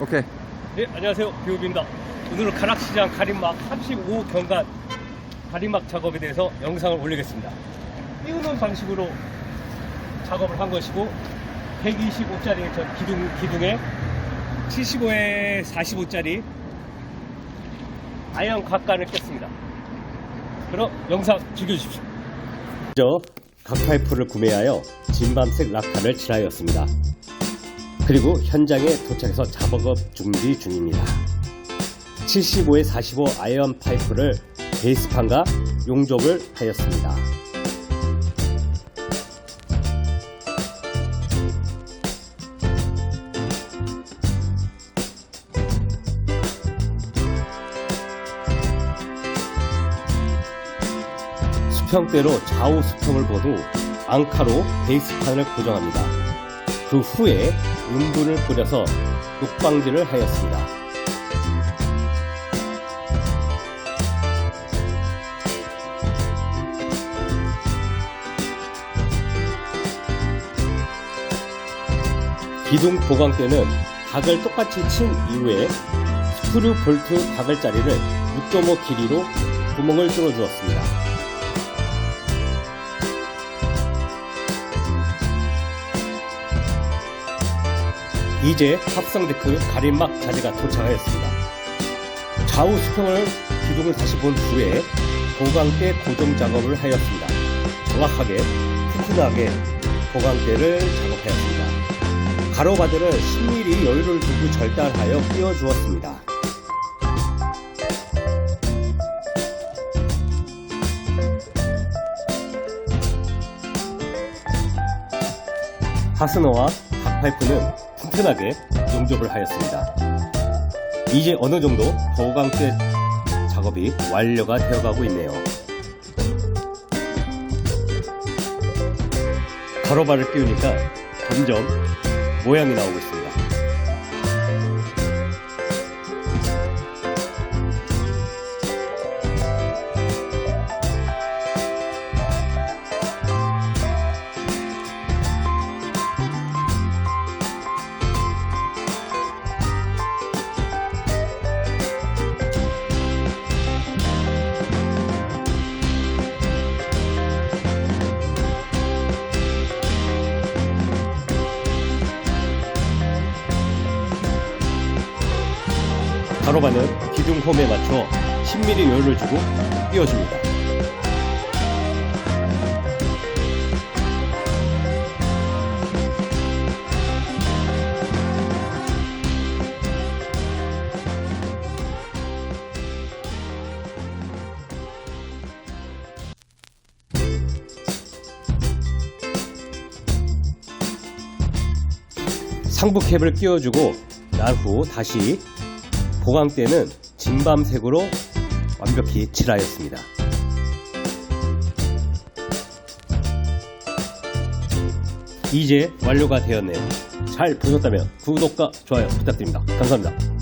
오케이. 네, 안녕하세요. 비우비입니다. 오늘은 가락시장 가림막 35경간 가림막 작업에 대해서 영상을 올리겠습니다. 띄우는 방식으로 작업을 한 것이고 125짜리 저 기둥, 기둥에 75에 45짜리 아연 각관을 꼈습니다. 그럼 영상 즐겨주십시오. 먼저 각 파이프를 구매하여 진밤색 락카를 칠하였습니다. 그리고 현장에 도착해서 작업 준비 중입니다. 75에 45 아이언 파이프를 베이스판과 용접을 하였습니다. 수평대로 좌우 수평을 모두 앙카로 베이스판을 고정합니다. 그 후에 음분을 뿌려서 녹방지를 하였습니다. 기둥 보강대는 각을 똑같이 친 이후에 스크류 볼트 박을 자리를 6.5 길이로 구멍을 뚫어 주었습니다. 이제 합성 데크 가림막 자재가 도착하였습니다. 좌우 수평을 기둥을 다시 본 후에 보강대 고정 작업을 하였습니다. 정확하게 튼튼하게 보강대를 작업하였습니다. 가로바들을 10mm 여유를 두고 절단하여 끼워 주었습니다. 파스너와 각 파이프는 튼튼하게 용접을 하였습니다. 이제 어느 정도 보강대 작업이 완료가 되어가고 있네요. 가로바를 끼우니까 점점 모양이 나오고 있습니다. 가로바는 기둥 홈에 맞춰 10mm 여유를 주고 끼워줍니다. 상부 캡을 끼워주고 난 후 다시 보강대는 진밤색으로 완벽히 칠하였습니다. 이제 완료가 되었네요. 잘 보셨다면 구독과 좋아요 부탁드립니다. 감사합니다.